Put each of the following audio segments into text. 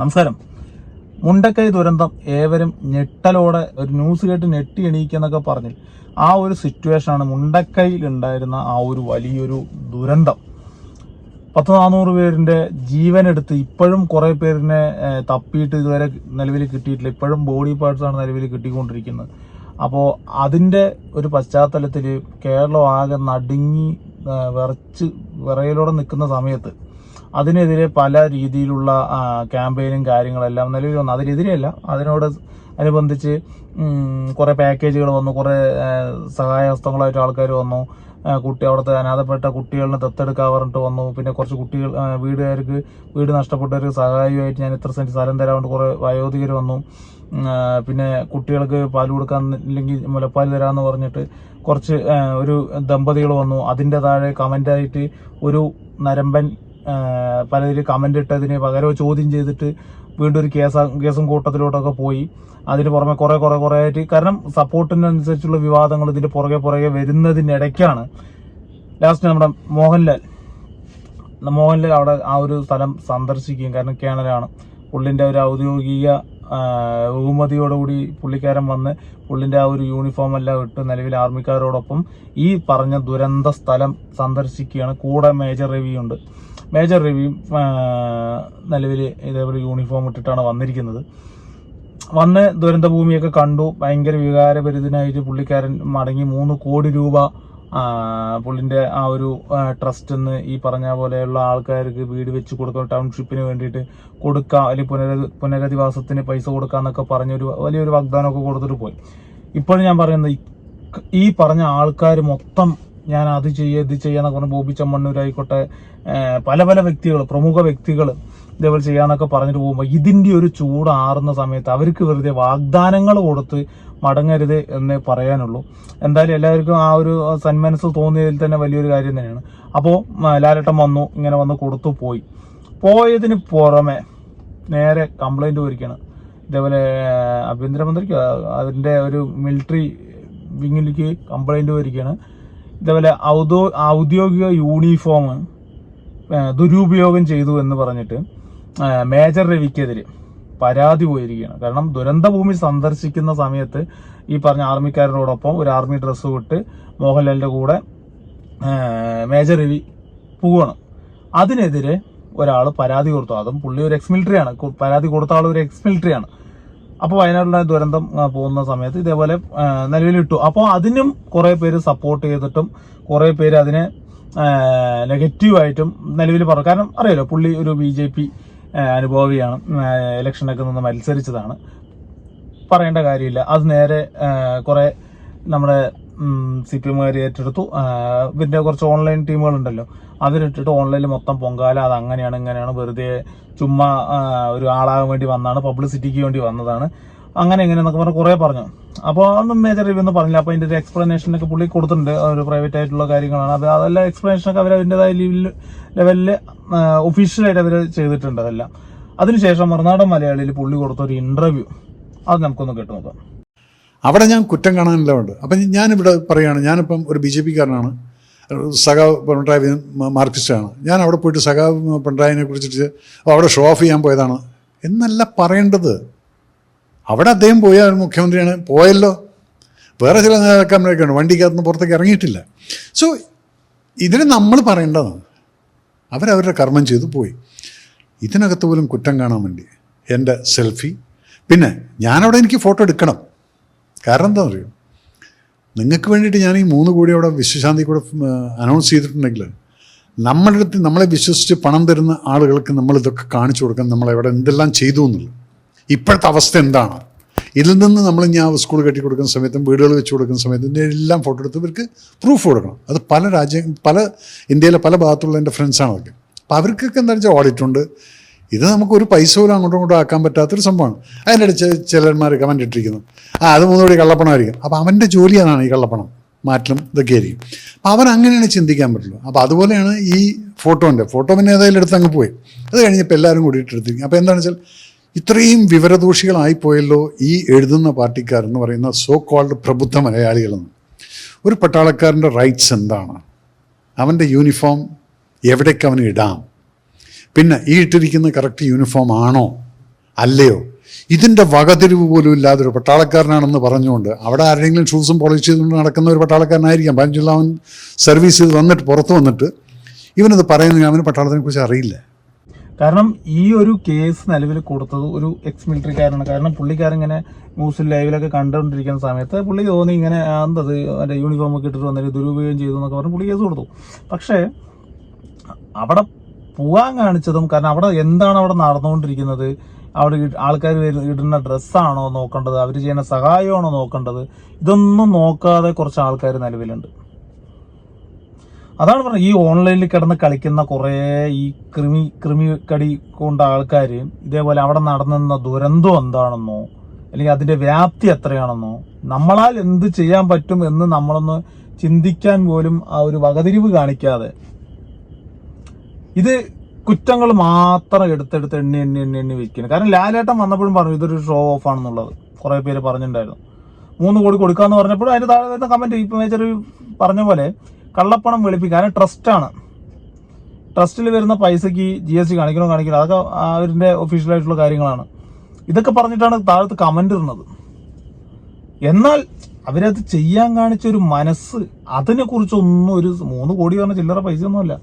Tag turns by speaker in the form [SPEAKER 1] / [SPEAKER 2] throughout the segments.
[SPEAKER 1] നമസ്കാരം. മുണ്ടക്കൈ ദുരന്തം ഏവരും ഞെട്ടലോടെ ഒരു ന്യൂസ് കേട്ട് ഞെട്ടി എണീക്കെന്നൊക്കെ പറഞ്ഞു ആ ഒരു സിറ്റുവേഷനാണ് മുണ്ടക്കൈയിൽ ഉണ്ടായിരുന്ന ആ ഒരു വലിയൊരു ദുരന്തം. പത്ത് നാനൂറ് പേരിന്റെ ജീവനെടുത്ത് ഇപ്പോഴും കുറേ പേരിനെ തപ്പിയിട്ട് ഇതുവരെ നിലവിൽ കിട്ടിയിട്ടില്ല. ഇപ്പോഴും ബോഡി പാർട്സാണ് നിലവിൽ കിട്ടിക്കൊണ്ടിരിക്കുന്നത്. അപ്പോൾ അതിന്റെ ഒരു പശ്ചാത്തലത്തിൽ കേരളം ആകെ നടുങ്ങി വിറച്ച് വിറയിലൂടെ നിൽക്കുന്ന സമയത്ത് അതിനെതിരെ പല രീതിയിലുള്ള ക്യാമ്പയിനും കാര്യങ്ങളെല്ലാം നിലവിൽ വന്നു. അതിനെതിരെയല്ല. അതിനോട് അനുബന്ധിച്ച് കുറേ പാക്കേജുകൾ വന്നു. കുറേ സഹായ സഹായഹസ്തങ്ങളായിട്ട് ആൾക്കാർ വന്നു. കുട്ടി അവിടുത്തെ അനാഥപ്പെട്ട കുട്ടികളിനെ ദത്തെടുക്കാൻ പറഞ്ഞിട്ട് വന്നു. പിന്നെ കുറച്ച് കുട്ടികൾ വീടുകാർക്ക് വീട് നഷ്ടപ്പെട്ടവർക്ക് സഹായമായിട്ട് ഞാൻ ഇത്ര സെന്റ് സ്ഥലം തരാൻ കുറേ വയോധികർ വന്നു. പിന്നെ കുട്ടികൾക്ക് പാൽ കൊടുക്കാൻ ഇല്ലെങ്കിൽ മുലപ്പാൽ തരാമെന്ന് പറഞ്ഞിട്ട് കുറച്ച് ഒരു ദമ്പതികൾ വന്നു. അതിന്റെ താഴെ കമന്റായിട്ട് ഒരു നരമ്പൻ ആ, കമന്റ് ഇട്ടതിന് പകരം ചോദ്യം ചെയ്തിട്ട് വീണ്ടും ഒരു കേസ് കേസും കൂട്ടത്തിലോട്ടൊക്കെ പോയി. അതിന് പുറമെ കുറെ കുറെ കുറെ ആയിട്ട് കാരണം സപ്പോർട്ടിനനുസരിച്ചുള്ള വിവാദങ്ങൾ ഇതിന്റെ പുറകെ പുറകെ വരുന്നതിനിടയ്ക്കാണ്. ലാസ്റ്റ് നമ്മുടെ മോഹൻലാൽ. മോഹൻലാൽ അവിടെ ആ ഒരു സ്ഥലം സന്ദർശിക്കുകയും കാരണം കേണലാണ്. പുള്ളിന്റെ ഒരു ഔദ്യോഗിക ബഹുമതിയോടുകൂടി പുള്ളിക്കാരൻ വന്ന് പുള്ളിന്റെ ആ ഒരു യൂണിഫോം എല്ലാം ഇട്ട് നിലവിൽ ആർമിക്കാരോടൊപ്പം ഈ പറഞ്ഞ ദുരന്ത സ്ഥലം സന്ദർശിക്കുകയാണ്. കൂടെ മേജർ റിവ്യൂ ഉണ്ട്. മേജർ റിവ്യൂ നിലവിൽ ഇതേപോലെ യൂണിഫോം ഇട്ടിട്ടാണ് വന്നിരിക്കുന്നത്. വന്ന് ദുരന്തഭൂമിയൊക്കെ കണ്ടു. ഭയങ്കര വികാരപരിതനായിട്ട് പുള്ളിക്കാരൻ മടങ്ങി മൂന്ന് കോടി രൂപ പുള്ളിന്റെ ആ ഒരു ട്രസ്റ്റ് എന്ന് ഈ പറഞ്ഞ പോലെയുള്ള ആൾക്കാർക്ക് വീട് വെച്ച് കൊടുക്കാം ടൗൺഷിപ്പിന് വേണ്ടിയിട്ട് കൊടുക്കാം അല്ലെങ്കിൽ പുനര പുനരധിവാസത്തിന് പൈസ കൊടുക്കാം എന്നൊക്കെ പറഞ്ഞൊരു വലിയൊരു വാഗ്ദാനമൊക്കെ കൊടുത്തിട്ട് പോയി. ഇപ്പോഴും ഞാൻ പറയുന്നത് ഈ പറഞ്ഞ ആൾക്കാർ മൊത്തം ഞാൻ അത് ചെയ്യുക ഇത് ചെയ്യാന്നൊക്കെ പറഞ്ഞ് ബോബി ചമ്മണ്ണൂരായിക്കോട്ടെ പല പല വ്യക്തികൾ പ്രമുഖ വ്യക്തികൾ ഇതേപോലെ ചെയ്യാന്നൊക്കെ പറഞ്ഞിട്ട് പോകുമ്പോൾ ഇതിന്റെ ഒരു ചൂടാറുന്ന സമയത്ത് അവർക്ക് വെറുതെ വാഗ്ദാനങ്ങൾ കൊടുത്ത് മടങ്ങരുത് എന്ന് പറയാനുള്ളൂ. എന്തായാലും എല്ലാവർക്കും ആ ഒരു സന്മനസ് തോന്നിയതിൽ തന്നെ വലിയൊരു കാര്യം തന്നെയാണ്. അപ്പോൾ ലാലട്ടം വന്നു ഇങ്ങനെ വന്ന് കൊടുത്തു പോയി. പോയതിന് പുറമെ നേരെ കംപ്ലൈന്റ് പോയിരിക്കുകയാണ് ഇതേപോലെ ആഭ്യന്തരമന്ത്രിക്ക് അതിന്റെ ഒരു മിലിറ്ററി വിങ്ങിലേക്ക് കംപ്ലൈന്റ് പോയിരിക്കുകയാണ് ഇതേപോലെ ഔദ്യോ ഔദ്യോഗിക യൂണിഫോം ദുരുപയോഗം ചെയ്തു എന്ന് പറഞ്ഞിട്ട് മേജർ രവിക്കെതിരെ പരാതി പോയിരിക്കുകയാണ്. കാരണം ദുരന്തഭൂമി സന്ദർശിക്കുന്ന സമയത്ത് ഈ പറഞ്ഞ ആർമിക്കാരനോടൊപ്പം ഒരു ആർമി ഡ്രസ്സ് വിട്ട് മോഹൻലാലിന്റെ കൂടെ മേജർ രവി പോവുകയാണ്. അതിനെതിരെ ഒരാൾ പരാതി കൊടുത്തു. അതും പുള്ളി ഒരു എക്സ് മിലിറ്ററി ആണ്. പരാതി കൊടുത്ത ആൾ ഒരു എക്സ് മിലിറ്ററി ആണ്. അപ്പോൾ വയനാട്ടിലെ ദുരന്തം പോകുന്ന സമയത്ത് ഇതേപോലെ നിലവിലിട്ടു. അപ്പോൾ അതിനും കുറേ പേര് സപ്പോർട്ട് ചെയ്തിട്ടും കുറേ പേര് അതിനെ നെഗറ്റീവായിട്ടും നിലവിൽ പറഞ്ഞു. കാരണം അറിയാലോ പുള്ളി ഒരു ബി ജെ പി അനുഭവിയാണ്. ഇലക്ഷനൊക്കെ നിന്ന് മത്സരിച്ചതാണ്. പറയേണ്ട കാര്യമില്ല. അത് നേരെ കുറേ നമ്മുടെ സി പി ഏറ്റെടുത്തു. പിന്നെ കുറച്ച് ഓൺലൈൻ ടീമുകളുണ്ടല്ലോ. അവരിട്ടിട്ട് ഓൺലൈനിൽ മൊത്തം പൊങ്കാല അത് അങ്ങനെയാണ് ഇങ്ങനെയാണ് വെറുതെ ചുമ്മാ ഒരു ആളാകാൻ വേണ്ടി വന്നതാണ് പബ്ലിസിറ്റിക്ക് വേണ്ടി വന്നതാണ്. അങ്ങനെ ഇങ്ങനെ എന്നൊക്കെ പറഞ്ഞ് കുറേ പറഞ്ഞു. അപ്പോൾ ഒന്നും മേജർ റിവ്യൂ ഒന്നും പറഞ്ഞില്ല. അപ്പോൾ അതിന്റെ ഒരു എക്സ്പ്ലനേഷനൊക്കെ പുള്ളി കൊടുത്തിട്ടുണ്ട്. ഒരു പ്രൈവറ്റ് ആയിട്ടുള്ള കാര്യങ്ങളാണ്. അത് അതെല്ലാം എക്സ്പ്ലനേഷനൊക്കെ അവർ അതിന്റെതായ ലെവലിൽ ഒഫീഷ്യലായിട്ട് അവർ ചെയ്തിട്ടുണ്ട് അതെല്ലാം. അതിനുശേഷം മറുനാടൻ മലയാളിയിൽ പുള്ളി കൊടുത്ത ഒരു ഇന്റർവ്യൂ അത് നമുക്കൊന്ന് കേട്ടു നോക്കാം.
[SPEAKER 2] അവിടെ ഞാൻ കുറ്റം കാണാനില്ല ഉണ്ട്. അപ്പം ഞാനിവിടെ പറയുകയാണ് ഞാനിപ്പം ഒരു ബി ജെ പിക്കാരനാണ്. സഖാവ് പിണറായി മാർക്സിസ്റ്റാണ്. ഞാൻ അവിടെ പോയിട്ട് സഖാവ് പിണറായിനെ കുറിച്ചിട്ട് അവിടെ ഷോ ഓഫ് ചെയ്യാൻ പോയതാണ്. എന്നല്ല പറയേണ്ടത്. അവിടെ അദ്ദേഹം പോയ മുഖ്യമന്ത്രിയാണ്. പോയല്ലോ. വേറെ ചില നേതാക്കന്മാരൊക്കെ ഉണ്ട്. വണ്ടിക്കകത്ത് പുറത്തേക്ക് ഇറങ്ങിയിട്ടില്ല. സോ ഇതിന് നമ്മൾ പറയേണ്ടതാണ്. അവരവരുടെ കർമ്മം ചെയ്തു പോയി. ഇതിനകത്ത് പോലും കുറ്റം കാണാൻ വേണ്ടി എന്റെ സെൽഫി. പിന്നെ ഞാനവിടെ എനിക്ക് ഫോട്ടോ എടുക്കണം. കാരണം എന്താ അറിയോ? നിങ്ങൾക്ക് വേണ്ടിയിട്ട് ഞാൻ ഈ മൂന്ന് കോടി അവിടെ വിശ്വശാന്തി കൂടെ അനൗൺസ് ചെയ്തിട്ടുണ്ടെങ്കിൽ നമ്മളുടെ അടുത്ത് നമ്മളെ വിശ്വസിച്ച് പണം തരുന്ന ആളുകൾക്ക് നമ്മൾ ഇതൊക്കെ കാണിച്ചു കൊടുക്കാൻ നമ്മൾ എവിടെ എന്തെല്ലാം ചെയ്തു എന്നുള്ളത്. ഇപ്പോഴത്തെ അവസ്ഥ എന്താണ്? ഇതിൽ നിന്ന് നമ്മൾ ഞാൻ സ്കൂൾ കെട്ടി കൊടുക്കുന്ന സമയത്തും വീടുകൾ വെച്ച് കൊടുക്കുന്ന സമയത്തും ഇതിന്റെ എല്ലാം ഫോട്ടോ എടുത്ത് ഇവർക്ക് പ്രൂഫ് കൊടുക്കണം. അത് പല രാജ്യ പല ഇന്ത്യയിലെ പല ഭാഗത്തുള്ള എന്റെ ഫ്രണ്ട്സാണ് അതൊക്കെ അപ്പോൾ അവർക്കൊക്കെ എന്താ വെച്ചാൽ ഓഡിറ്റ് ഉണ്ട്. ഇത് നമുക്കൊരു പൈസ പോലും അങ്ങോട്ടും ഇങ്ങോട്ടും ആക്കാൻ പറ്റാത്തൊരു സംഭവമാണ്. അതിനിടച്ച് ചിലന്മാർ കമന്റ് ഇട്ടിരിക്കുന്നു. ആ അത് മൂന്നുകൂടി കള്ളപ്പണമായിരിക്കും. അപ്പോൾ അവന്റെ ജോലി അതാണ് ഈ കള്ളപ്പണം. മാറ്റലും ഇതൊക്കെ ആയിരിക്കും. അപ്പോൾ അവൻ അങ്ങനെയാണ് ചിന്തിക്കാൻ പറ്റുള്ളൂ. അപ്പോൾ അതുപോലെയാണ് ഈ ഫോട്ടോന്റെ. ഫോട്ടോ പിന്നെ ഏതായാലും എടുത്ത് അങ്ങ് പോയി. അത് കഴിഞ്ഞപ്പോൾ എല്ലാവരും കൂടിയിട്ട് എടുത്തിരിക്കും അപ്പോൾ എന്താണെന്ന് വെച്ചാൽ ഇത്രയും വിവരദോഷികളായിപ്പോയല്ലോ ഈ എഴുതുന്ന പാർട്ടിക്കാർ എന്ന് പറയുന്ന സോ കോൾഡ് പ്രബുദ്ധ മലയാളികളെന്ന്. ഒരു പട്ടാളക്കാരന്റെ റൈറ്റ്സ് എന്താണ്? അവന്റെ യൂണിഫോം എവിടേക്ക് അവന് ഇടാം? പിന്നെ ഈ ഇട്ടിരിക്കുന്ന കറക്റ്റ് യൂണിഫോം ആണോ? അല്ലയോ? ഇതിന്റെ വകതിരിവ് പോലും ഇല്ലാതെ ഒരു പട്ടാളക്കാരനാണെന്ന് പറഞ്ഞുകൊണ്ട് അവിടെ ആരെങ്കിലും ഷൂസും പോളിഷ് ചെയ്തുകൊണ്ട് നടക്കുന്ന ഒരു പട്ടാളക്കാരനായിരിക്കാം. പതിനഞ്ചുള്ള അവൻ സർവീസ് ചെയ്ത് വന്നിട്ട് പുറത്ത് വന്നിട്ട്. ഇവനത് പറയുന്നത് അവന് പട്ടാളത്തിനെ കുറിച്ച് അറിയില്ല.
[SPEAKER 1] കാരണം ഈ ഒരു കേസ് നിലവിൽ കൊടുത്തത് ഒരു എക്സ് മിലിറ്ററിക്കാരനാണ് കാരണം പുള്ളിക്കാരൻ ഇങ്ങനെ ന്യൂസിൽ ലൈവിലൊക്കെ കണ്ടുകൊണ്ടിരിക്കുന്ന സമയത്ത് പുള്ളി തോന്നി ഇങ്ങനെ എന്തത് മറ്റേ യൂണിഫോം ഒക്കെ ഇട്ടിട്ട് വന്നിട്ട് ദുരുപയോഗം ചെയ്തു എന്നൊക്കെ പറഞ്ഞ് പുള്ളി കേസ് കൊടുത്തു. പക്ഷേ അവിടെ പോകാൻ കാണിച്ചതും കാരണം അവിടെ എന്താണ് അവിടെ നടന്നുകൊണ്ടിരിക്കുന്നത്? അവിടെ ആൾക്കാർ ഇടുന്ന ഡ്രസ്സാണോ നോക്കേണ്ടത്? അവർ ചെയ്യുന്ന സഹായമാണോ നോക്കേണ്ടത്? ഇതൊന്നും നോക്കാതെ കുറച്ച് ആൾക്കാർ നിലവിലുണ്ട്. അതാണ് പറഞ്ഞത്. ഈ ഓൺലൈനിൽ കിടന്ന് കളിക്കുന്ന കുറേ ഈ കൃമി കൃമി കടി കൊണ്ട ആൾക്കാർ ഇതേപോലെ അവിടെ നടന്നുന്ന ദുരന്തം എന്താണെന്നോ അല്ലെങ്കിൽ അതിന്റെ വ്യാപ്തി എത്രയാണെന്നോ നമ്മളാൽ എന്ത് ചെയ്യാൻ പറ്റും എന്ന് നമ്മളൊന്ന് ചിന്തിക്കാൻ പോലും ആ ഒരു വകതിരിവ് കാണിക്കാതെ ഇത് കുറ്റങ്ങൾ മാത്രം എടുത്തെടുത്ത് എണ്ണി എണ്ണി എണ്ണി എണ്ണി വെക്കുന്നത് കാരണം ലാലേട്ടൻ വന്നപ്പോഴും പറഞ്ഞു ഇതൊരു ഷോ ഓഫ് ആണെന്നുള്ളത്. കുറെ പേര് പറഞ്ഞിട്ടുണ്ടായിരുന്നു. മൂന്ന് കോടി കൊടുക്കാന്ന് പറഞ്ഞപ്പോഴും അതിന്റെ താഴെ വരുന്ന കമന്റ് ഇപ്പൊ മേജർ പറഞ്ഞ പോലെ കള്ളപ്പണം വെളുപ്പിക്കുക. കാരണം ട്രസ്റ്റാണ് ട്രസ്റ്റിൽ വരുന്ന പൈസക്ക് ജി എസ് ടി കാണിക്കണോ കാണിക്കണോ? അതൊക്കെ അവരുടെ ഒഫീഷ്യൽ ആയിട്ടുള്ള കാര്യങ്ങളാണ്. ഇതൊക്കെ പറഞ്ഞിട്ടാണ് താഴത്ത് കമന്റ് ഇടുന്നത്. എന്നാൽ അവരത് ചെയ്യാൻ കാണിച്ച ഒരു മനസ്സ് അതിനെ കുറിച്ചൊന്നും ഒരു മൂന്ന് കോടി പറഞ്ഞ ചില്ലറ പൈസ ഒന്നുമല്ല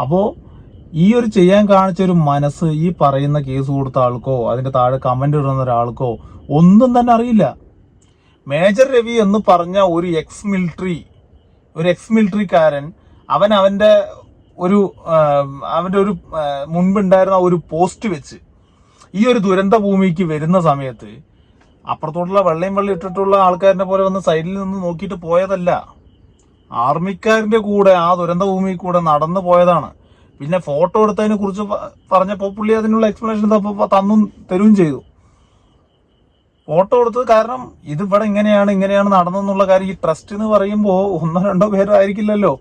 [SPEAKER 1] അപ്പോ ഈ ഒരു ചെയ്യാൻ കാണിച്ച ഒരു മനസ്സ് ഈ പറയുന്ന കേസ് കൊടുത്ത ആൾക്കോ അതിന്റെ താഴെ കമന്റ് ഇടുന്ന ഒരാൾക്കോ ഒന്നും തന്നെ അറിയില്ല. മേജർ രവി എന്ന് പറഞ്ഞ ഒരു എക്സ് മിലിറ്ററി ഒരു എക്സ് മിലിറ്ററിക്കാരൻ അവൻ അവന്റെ ഒരു അവന്റെ ഒരു മുൻപുണ്ടായിരുന്ന ഒരു പോസ്റ്റ് വെച്ച് ഈ ഒരു ദുരന്ത ഭൂമിക്ക് വരുന്ന സമയത്ത് അപ്പുറത്തോട്ടുള്ള വെള്ളയും വെള്ളം ഇട്ടിട്ടുള്ള ആൾക്കാരനെ പോലെ വന്ന് സൈഡിൽ നിന്ന് നോക്കിയിട്ട് പോയതല്ല. ആർമിക്കാരന്റെ കൂടെ ആ ദുരന്ത ഭൂമിയിൽ കൂടെ നടന്നു പോയതാണ്. പിന്നെ ഫോട്ടോ എടുത്തതിനെ കുറിച്ച് പറഞ്ഞപ്പോൾ പുള്ളി അതിനുള്ള എക്സ്പ്ലനേഷൻ തന്നും തരുകയും ചെയ്തു. ഫോട്ടോ എടുത്തത് കാരണം ഇത് ഇങ്ങനെയാണ് ഇങ്ങനെയാണ് നടന്നെന്നുള്ള കാര്യം ഈ ട്രസ്റ്റ് എന്ന് പറയുമ്പോൾ ഒന്നോ രണ്ടോ പേരോ ആയിരിക്കില്ലല്ലോ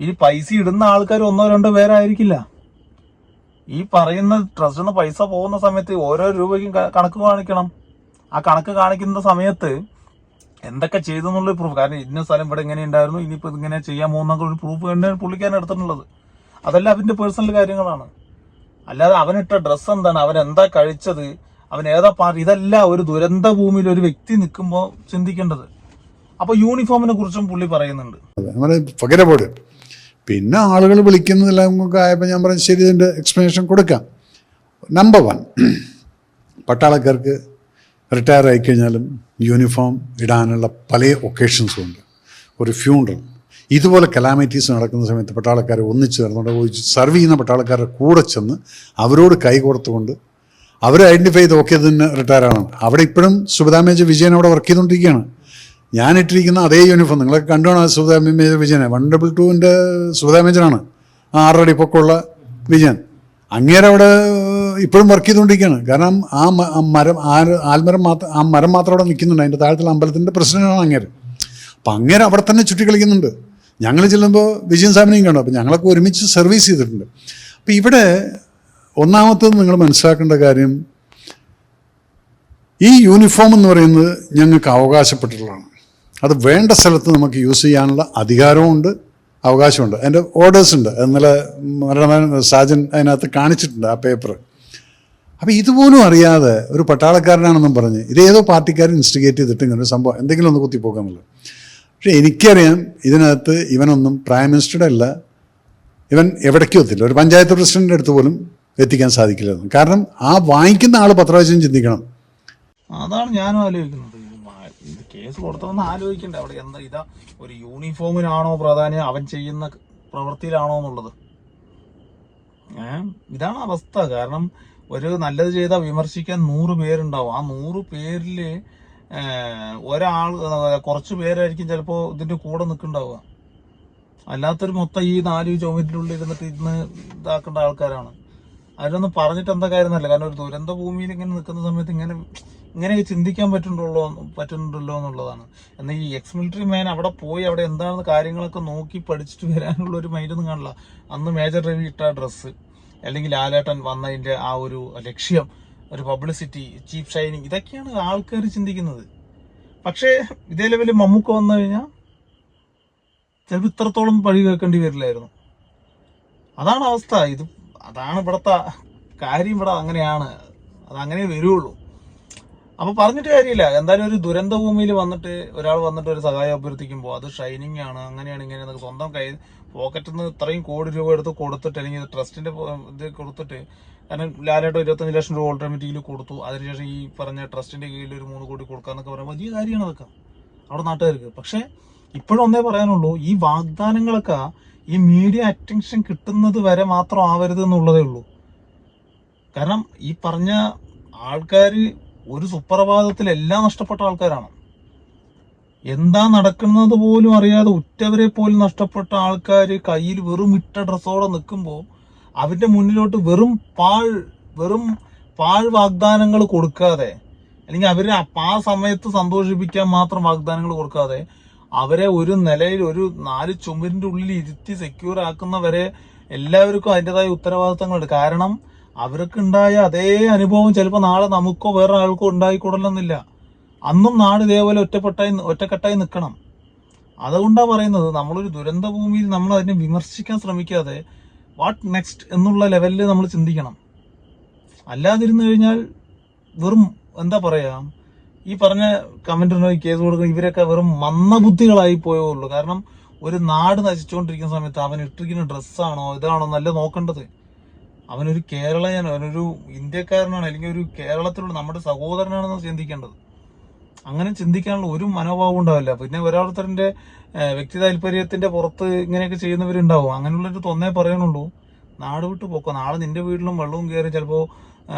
[SPEAKER 1] ഈ പൈസ ഇടുന്ന ആൾക്കാർ ഒന്നോ രണ്ടോ പേരായിരിക്കില്ല. ഈ പറയുന്ന ട്രസ്റ്റിൽ നിന്ന് പൈസ പോകുന്ന സമയത്ത് ഓരോ രൂപയ്ക്കും കണക്ക് കാണിക്കണം. ആ കണക്ക് കാണിക്കുന്ന സമയത്ത് എന്തൊക്കെ ചെയ്തു എന്നുള്ള പ്രൂഫ് കാരണം ഇന്ന സ്ഥലം ഇവിടെ ഇങ്ങനെ ഉണ്ടായിരുന്നു ഇനിയിപ്പോൾ ഇങ്ങനെ ചെയ്യാൻ പോകുന്ന ഒരു പ്രൂഫ് തന്നെയാണ് പുള്ളിക്കാരൻ എടുത്തിട്ടുള്ളത്. അതെല്ലാം അവന്റെ പേഴ്സണൽ കാര്യങ്ങളാണ്. അല്ലാതെ അവനിട്ട ഡ്രസ്സ് എന്താണ്? അവൻ എന്താ കഴിച്ചത്? അവൻ ഏതാ പാർട്ടി ഇതെല്ലാം ഒരു ദുരന്ത ഭൂമിയിൽ ഒരു വ്യക്തി നിൽക്കുമ്പോൾ ചിന്തിക്കേണ്ടത്. അപ്പൊ യൂണിഫോമിനെ കുറിച്ചും പുള്ളി പറയുന്നുണ്ട്.
[SPEAKER 2] പിന്നെ ആളുകൾ വിളിക്കുന്നതെല്ലാം ആയപ്പോൾ ഞാൻ പറഞ്ഞു ശരി ഇതിന്റെ എക്സ്പ്ലനേഷൻ കൊടുക്കാം. നമ്പർ വൺ പട്ടാളക്കാർക്ക് റിട്ടയർ ആയിക്കഴിഞ്ഞാലും യൂണിഫോം ഇടാനുള്ള പല ഒക്കേഷൻസും ഉണ്ട്. ഒരു ഫ്യൂണറൽ ഇതുപോലെ കലാമിറ്റീസ് നടക്കുന്ന സമയത്ത് പട്ടാളക്കാരെ ഒന്നിച്ച് ചേർന്നുകൊണ്ട് സർവ് ചെയ്യുന്ന പട്ടാളക്കാരുടെ കൂടെ ചെന്ന് അവരോട് കൈ കൊടുത്തുകൊണ്ട് അവർ ഐഡന്റിഫൈ ചെയ്ത് ഓക്കെ തന്നെ റിട്ടയർ അവിടെ ഇപ്പോഴും സുബിതാ മേജർ വിജയൻ അവിടെ വർക്ക് ചെയ്തുകൊണ്ടിരിക്കുകയാണ്. ഞാൻ ഇട്ടിരിക്കുന്ന അതേ യൂണിഫോം നിങ്ങളൊക്കെ കണ്ടുവാണ് സുബിതാ മേജർ വിജയനെ? വൺ ഡബിൾ ടുവിന്റെ സുബിതാ മേജറാണ് ആ ആറടി പൊക്കമുള്ള വിജയൻ. അങ്ങേരെ അവിടെ ഇപ്പോഴും വർക്ക് ചെയ്തുകൊണ്ടിരിക്കുകയാണ്. കാരണം ആ മരം ആ- ആൽമരം മാത്രം ആ മരം മാത്രം അവിടെ നിൽക്കുന്നുണ്ട്. അതിന്റെ താഴത്തുള്ള അമ്പലത്തിന്റെ പ്രസിഡന്റാണ് അങ്ങേര്. അപ്പം അങ്ങേരെ അവിടെ തന്നെ ചുറ്റി കളിക്കുന്നുണ്ട് ഞങ്ങൾ ചെല്ലുമ്പോൾ വിജയൻ സാമിനെയും കാണും. അപ്പോൾ ഞങ്ങളൊക്കെ ഒരുമിച്ച് സർവീസ് ചെയ്തിട്ടുണ്ട്. അപ്പോൾ ഇവിടെ ഒന്നാമത്തത് നിങ്ങൾ മനസ്സിലാക്കേണ്ട കാര്യം ഈ യൂണിഫോം എന്ന് പറയുന്നത് ഞങ്ങൾക്ക് അവകാശപ്പെട്ടിട്ടുള്ളതാണ്. അത് വേണ്ട സ്ഥലത്ത് നമുക്ക് യൂസ് ചെയ്യാനുള്ള അധികാരമുണ്ട് അവകാശമുണ്ട് അതിന്റെ ഓർഡേഴ്സ് ഉണ്ട്. ഇന്നലെ സാജൻ അതിനകത്ത് കാണിച്ചിട്ടുണ്ട് ആ പേപ്പർ അപ്പോൾ ഇതുപോലും അറിയാതെ ഒരു പട്ടാളക്കാരനാണെന്നും പറഞ്ഞ് ഇതേതോ പാർട്ടിക്കാർ ഇൻസ്റ്റിഗേറ്റ് ചെയ്തിട്ട് ഇങ്ങനെ ഒരു സംഭവം എന്തെങ്കിലും ഒന്ന് കുത്തിപ്പോക്കാന്നുള്ളത്. പക്ഷേ എനിക്കറിയാം ഇതിനകത്ത് ഇവനൊന്നും പ്രൈം മിനിസ്റ്ററുടെ അല്ല. ഇവൻ എവിടേക്കും എത്തില്ല. ഒരു പഞ്ചായത്ത് പ്രസിഡന്റിന്റെ അടുത്ത് പോലും എത്തിക്കാൻ സാധിക്കില്ലെന്ന് കാരണം ആ വാങ്ങിക്കുന്ന ആൾ പത്രവാചനം ചിന്തിക്കണം.
[SPEAKER 1] അതാണ് ഞാനും ആലോചിക്കുന്നത്. കേസ് കൊടുത്തതെന്ന് ആലോചിക്കണ്ടേ. അവിടെ എന്താ ഇതാ ഒരു യൂണിഫോമിനാണോ പ്രാധാന്യം അവൻ ചെയ്യുന്ന പ്രവൃത്തിയിലാണോ എന്നുള്ളത്. ഇതാണ് അവസ്ഥ. കാരണം ഒരു നല്ലത് ചെയ്താൽ വിമർശിക്കാൻ നൂറ് പേരുണ്ടാവും. ആ നൂറ് പേരിൽ ഏ, ഒരാൾ കുറച്ച് പേരായിരിക്കും ചിലപ്പോ ഇതിന്റെ കൂടെ നിൽക്കുന്നുണ്ടാവുക. അല്ലാത്തൊരു മൊത്തം ഈ നാല് ചുമരിനുള്ളിൽ ഇരുന്നിട്ട് ഇന്ന് ഇതാക്കേണ്ട ആൾക്കാരാണ്. അവരൊന്നും പറഞ്ഞിട്ട് എന്താ കാര്യമല്ല കാരണം ഒരു ദുരന്ത ഭൂമിയിൽ ഇങ്ങനെ നിൽക്കുന്ന സമയത്ത് ഇങ്ങനെ ഇങ്ങനെയൊക്കെ ചിന്തിക്കാൻ പറ്റുന്നുള്ളോ പറ്റുന്നുണ്ടല്ലോ എന്നുള്ളതാണ്. എന്നാൽ ഈ എക്സ് മിലിറ്ററി മാൻ അവിടെ പോയി അവിടെ എന്താണെന്ന് കാര്യങ്ങളൊക്കെ നോക്കി പഠിച്ചിട്ട് വരാനുള്ള ഒരു മൈൻഡൊന്നും കാണില്ല. അന്ന് മേജർ രവി ഇട്ട ഡ്രസ്സ് അല്ലെങ്കിൽ ലാലേട്ടൻ വന്നതിന്റെ ആ ഒരു ലക്ഷ്യം ഒരു പബ്ലിസിറ്റി ചീപ്പ് ഷൈനിങ് ഇതൊക്കെയാണ് ആൾക്കാർ ചിന്തിക്കുന്നത്. പക്ഷേ ഇതേ ലെവലിൽ മമ്മൂക്ക വന്നു കഴിഞ്ഞാൽ ചിലപ്പോൾ ഇത്രത്തോളം പഴി കേൾക്കേണ്ടി വരില്ലായിരുന്നു. അതാണ് അവസ്ഥ. ഇത് അതാണ് ഇവിടുത്തെ കാര്യം ഇവിടെ അങ്ങനെയാണ്. അതങ്ങനെ വരുള്ളൂ. അപ്പോൾ പറഞ്ഞിട്ട് കാര്യമില്ല. എന്തായാലും ഒരു ദുരന്ത ഭൂമിയിൽ വന്നിട്ട് ഒരാൾ വന്നിട്ട് ഒരു സഹായം അഭ്യർത്ഥിക്കുമ്പോൾ അത് ഷൈനിങ് ആണ് അങ്ങനെയാണ് ഇങ്ങനെയാണ് സ്വന്തം കൈ പോക്കറ്റിൽ നിന്ന് ഇത്രയും കോടി രൂപ എടുത്ത് കൊടുത്തിട്ട് അല്ലെങ്കിൽ ട്രസ്റ്റിന്റെ ഇത് കൊടുത്തിട്ട് കാരണം ലാലായിട്ട് ഇരുപത്തഞ്ച് ലക്ഷം രൂപ ഓൾട്ടർനേറ്റീവിൽ കൊടുത്തു. അതിനുശേഷം ഈ പറഞ്ഞ ട്രസ്റ്റിന്റെ കീഴിൽ ഒരു മൂന്ന് കോടി കൊടുക്കാന്നൊക്കെ പറയുമ്പോൾ വലിയ കാര്യമാണ് അതൊക്കെ. അവിടെ നാട്ടുകാർക്ക്. പക്ഷെ ഇപ്പോഴും ഒന്നേ പറയാനുള്ളൂ ഈ വാഗ്ദാനങ്ങളൊക്കെ ഈ മീഡിയ അറ്റൻഷൻ കിട്ടുന്നത് വരെ മാത്രം ആവരുത് എന്നുള്ളതേ ഉള്ളൂ. കാരണം ഈ പറഞ്ഞ ആൾക്കാർ ഒരു സുപ്രഭാതത്തിൽ എല്ലാം നഷ്ടപ്പെട്ട ആൾക്കാരാണ്. എന്താ നടക്കുന്നത് പോലും അറിയാതെ ഉറ്റവരെ പോലും നഷ്ടപ്പെട്ട ആൾക്കാർ കയ്യിൽ വെറും ഇട്ട ഡ്രസ്സോടെ നിൽക്കുമ്പോൾ അവരുടെ മുന്നിലോട്ട് വെറും പാൾ വെറും പാഴ് വാഗ്ദാനങ്ങൾ കൊടുക്കാതെ അല്ലെങ്കിൽ അവരെ ആ സമയത്ത് സന്തോഷിപ്പിക്കാൻ മാത്രം വാഗ്ദാനങ്ങൾ കൊടുക്കാതെ അവരെ ഒരു നിലയിൽ ഒരു നാല് ചുമരിന്റെ ഉള്ളിൽ ഇരുത്തി സെക്യൂർ ആക്കുന്നവരെ എല്ലാവർക്കും അതിന്റെതായ ഉത്തരവാദിത്തങ്ങളുണ്ട്. കാരണം അവർക്ക് ഉണ്ടായ അതേ അനുഭവം ചിലപ്പോൾ നാളെ നമുക്കോ വേറെ ആൾക്കോ ഉണ്ടായിക്കൂടലെന്നില്ല. അന്നും നാട് ഇതേപോലെ ഒറ്റപ്പെട്ടായി ഒറ്റക്കെട്ടായി നിൽക്കണം. അതുകൊണ്ടാണ് പറയുന്നത് നമ്മളൊരു ദുരന്ത ഭൂമിയിൽ നമ്മൾ അതിനെ വിമർശിക്കാൻ ശ്രമിക്കാതെ വാട്ട് നെക്സ്റ്റ് എന്നുള്ള ലെവലിൽ നമ്മൾ ചിന്തിക്കണം. അല്ലാതിരുന്നു കഴിഞ്ഞാൽ വെറും എന്താ പറയാ ഈ പറഞ്ഞ ഈ കേസ് കൊടുക്കുന്ന ഇവരൊക്കെ വെറും മന്ദബുദ്ധികളായി പോയുള്ളൂ കാരണം ഒരു നാട് നശിച്ചുകൊണ്ടിരിക്കുന്ന സമയത്ത് അവൻ ഇട്ടിരിക്കുന്ന ഡ്രസ്സാണോ ഇതാണോ നല്ല നോക്കേണ്ടത്. അവനൊരു കേരളീയനോ അവനൊരു ഇന്ത്യക്കാരനാണ് അല്ലെങ്കിൽ ഒരു കേരളത്തിലുള്ള നമ്മുടെ സഹോദരനാണെന്ന് ചിന്തിക്കേണ്ടത്. അങ്ങനെ ചിന്തിക്കാനുള്ള ഒരു മനോഭാവം ഉണ്ടാവില്ല. പിന്നെ ഓരോരുത്തരുടെ വ്യക്തി താല്പര്യത്തിന്റെ പുറത്ത് ഇങ്ങനെയൊക്കെ ചെയ്യുന്നവരുണ്ടാവും. അങ്ങനെയുള്ളൊരു തൊന്നേ പറയാനുള്ളൂ നാട് വിട്ട് പോക്കോ. നാളെ നിന്റെ വീട്ടിലും വെള്ളവും കയറി ചിലപ്പോൾ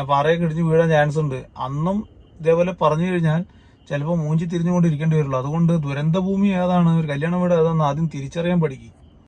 [SPEAKER 1] പാറയൊക്കെ ഇടിഞ്ഞ് വീഴാൻ ചാൻസ് ഉണ്ട്. അന്നും ഇതേപോലെ പറഞ്ഞു കഴിഞ്ഞാൽ ചിലപ്പോൾ മൂഞ്ചി തിരിഞ്ഞുകൊണ്ടിരിക്കേണ്ടി വരുള്ളൂ അതുകൊണ്ട് ദുരന്തഭൂമി ഏതാണ്? ഒരു കല്യാണ വീട് ഏതാണെന്ന് ആദ്യം തിരിച്ചറിയാൻ പഠിക്കും.